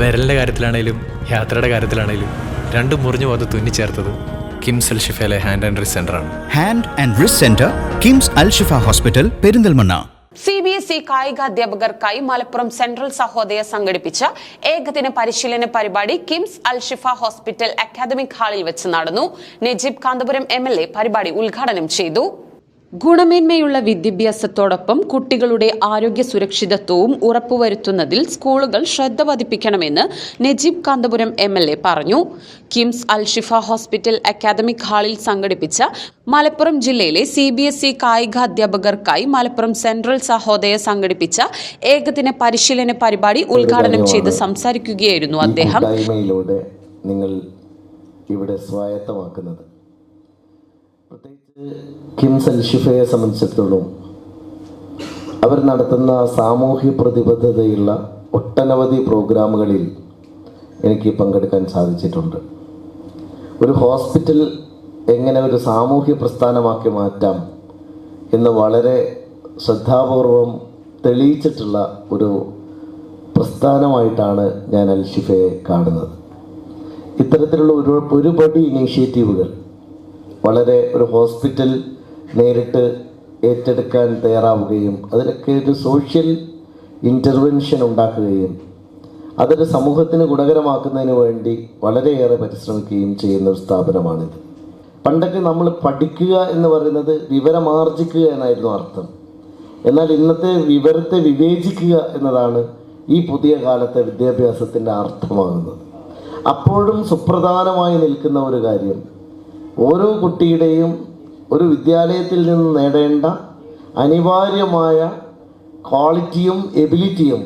വിരലിന്റെ കാര്യത്തിലാണേലും യാത്രയുടെ കാര്യത്തിലാണേലും രണ്ടും മുറിഞ്ഞു പോകാതെ തുന്നിച്ചേർത്തത് കിംസ് അൽ ഷിഫയിലെ ഹാൻഡ് ആൻഡ് റിസ് ആണ്. Hand and wrist centre KIMS Al Shifa hospital Perinthalmanna. C B S E കായിക അധ്യാപകർക്കായി മലപ്പുറം സെൻട്രൽ സഹോദയ സംഘടിപ്പിച്ച ഏകദിന പരിശീലന പരിപാടി കിംസ് അൽ ഷിഫ ഹോസ്പിറ്റൽ അക്കാദമിക് ഹാളിൽ വെച്ച് നടന്നു. Najeeb Kanthapuram M L A പരിപാടി ഉദ്ഘാടനം ചെയ്തു. ഗുണമേന്മയുള്ള വിദ്യാഭ്യാസത്തോടൊപ്പം കുട്ടികളുടെ ആരോഗ്യ സുരക്ഷിതത്വവും ഉറപ്പുവരുത്തുന്നതിൽ സ്കൂളുകൾ ശ്രദ്ധ പതിപ്പിക്കണമെന്ന് Najeeb Kanthapuram M L A പറഞ്ഞു. കിംസ് അൽഷിഫ ഹോസ്പിറ്റൽ അക്കാദമിക് ഹാളിൽ സംഘടിപ്പിച്ച മലപ്പുറം ജില്ലയിലെ സി ബി എസ് ഇ കായികാധ്യാപകർക്കായി മലപ്പുറം സെൻട്രൽ സഹോദയ സംഘടിപ്പിച്ച ഏകദിന പരിശീലന പരിപാടി ഉദ്ഘാടനം ചെയ്ത് സംസാരിക്കുകയായിരുന്നു അദ്ദേഹം. നിങ്ങൾ ഇവിടെ സ്വായത്തമാക്കുന്നത്. പ്രത്യേകിച്ച് കിംസ് അൽഷിഫയെ സംബന്ധിച്ചിടത്തോളം അവർ നടത്തുന്ന സാമൂഹ്യ പ്രതിബദ്ധതയുള്ള ഒട്ടനവധി പ്രോഗ്രാമുകളിൽ എനിക്ക് പങ്കെടുക്കാൻ സാധിച്ചിട്ടുണ്ട്. ഒരു ഹോസ്പിറ്റൽ എങ്ങനെ ഒരു സാമൂഹ്യ പ്രസ്ഥാനമാക്കി മാറ്റാം എന്ന് വളരെ ശ്രദ്ധാപൂർവം തെളിയിച്ചിട്ടുള്ള ഒരു പ്രസ്ഥാനമായിട്ടാണ് ഞാൻ അൽഷിഫയെ കാണുന്നത്. ഇത്തരത്തിലുള്ള ഒരു ഒരുപടി ഇനീഷ്യേറ്റീവുകൾ വളരെ ഒരു ഹോസ്പിറ്റൽ നേരിട്ട് ഏറ്റെടുക്കാൻ തയ്യാറാവുകയും അതിലൊക്കെ ഒരു സോഷ്യൽ ഇന്റർവെൻഷൻ ഉണ്ടാക്കുകയും അതൊരു സമൂഹത്തിന് ഗുണകരമാക്കുന്നതിന് വേണ്ടി വളരെയേറെ പരിശ്രമിക്കുകയും ചെയ്യുന്ന ഒരു സ്ഥാപനമാണിത്. പണ്ടൊക്കെ നമ്മൾ പഠിക്കുക എന്ന് പറയുന്നത് വിവരമാർജിക്കുക എന്നായിരുന്നു അർത്ഥം. എന്നാൽ ഇന്നത്തെ വിവരത്തെ വിവേചിക്കുക എന്നതാണ് ഈ പുതിയ കാലത്തെ വിദ്യാഭ്യാസത്തിന്റെ അർത്ഥമാകുന്നത്. അപ്പോഴും സുപ്രധാനമായി നിൽക്കുന്ന ഒരു കാര്യം ഓരോ കുട്ടിയുടെയും ഒരു വിദ്യാലയത്തിൽ നിന്ന് നേടേണ്ട അനിവാര്യമായ ക്വാളിറ്റിയും എബിലിറ്റിയും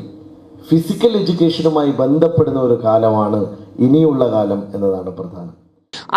ഫിസിക്കൽ എഡ്യൂക്കേഷനുമായി ബന്ധപ്പെടുന്ന ഒരു കാലമാണ് ഇനിയുള്ള കാലം എന്നതാണ് പ്രധാനം.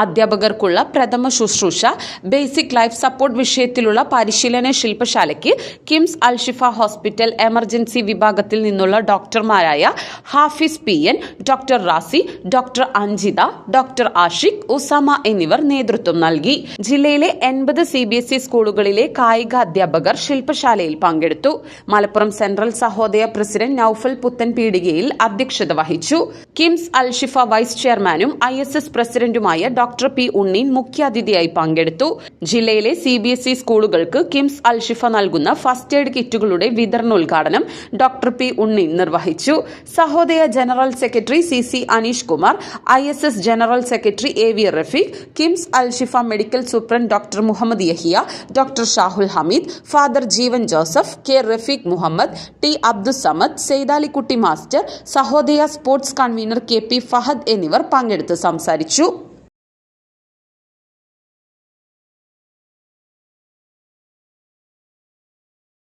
അധ്യാപകർക്കുള്ള പ്രഥമ ശുശ്രൂഷ ബേസിക് ലൈഫ് സപ്പോർട്ട് വിഷയത്തിലുള്ള പരിശീലന ശില്പശാലയ്ക്ക് കിംസ് അൽഷിഫ ഹോസ്പിറ്റൽ എമർജൻസി വിഭാഗത്തിൽ നിന്നുള്ള ഡോക്ടർമാരായ Hafis P N doctor Razi doctor Anjitha doctor Ashiq Usama എന്നിവർ നേതൃത്വം നൽകി. ജില്ലയിലെ എൺപത് സി ബി എസ് ഇ സ്കൂളുകളിലെ കായിക അധ്യാപകർ ശില്പശാലയിൽ പങ്കെടുത്തു. മലപ്പുറം സെൻട്രൽ സഹോദയ പ്രസിഡന്റ് നൌഫൽ പുത്തൻ പീടികയിൽ അധ്യക്ഷത വഹിച്ചു. കിംസ് അൽഷിഫ വൈസ് ചെയർമാനും ഐ എസ് എസ് പ്രസിഡന്റുമായ ഡോക്ടർ പി ഉണ്ണീൻ മുഖ്യാതിഥിയായി പങ്കെടുത്തു. ജില്ലയിലെ സി ബി എസ് ഇ സ്കൂളുകൾക്ക് കിംസ് അൽഷിഫ നൽകുന്ന ഫസ്റ്റ് എയ്ഡ് കിറ്റുകളുടെ വിതരണോദ്ഘാടനം ഡോക്ടർ പി ഉണ്ണീൻ നിർവഹിച്ചു. Sahodaya general secretary C C Aneesh Kumar I S S general secretary A V Rafeeq KIMS Alshifa medical superintendent doctor Muhammad Yahiya doctor Shahul Hameed father Jeevan Joseph K Rafeeq Muhammad T Abdussamad Saithalikutty master Sahodaya sports convener K P Fahad എന്നിവർ പങ്കെടുത്ത് സംസാരിച്ചു.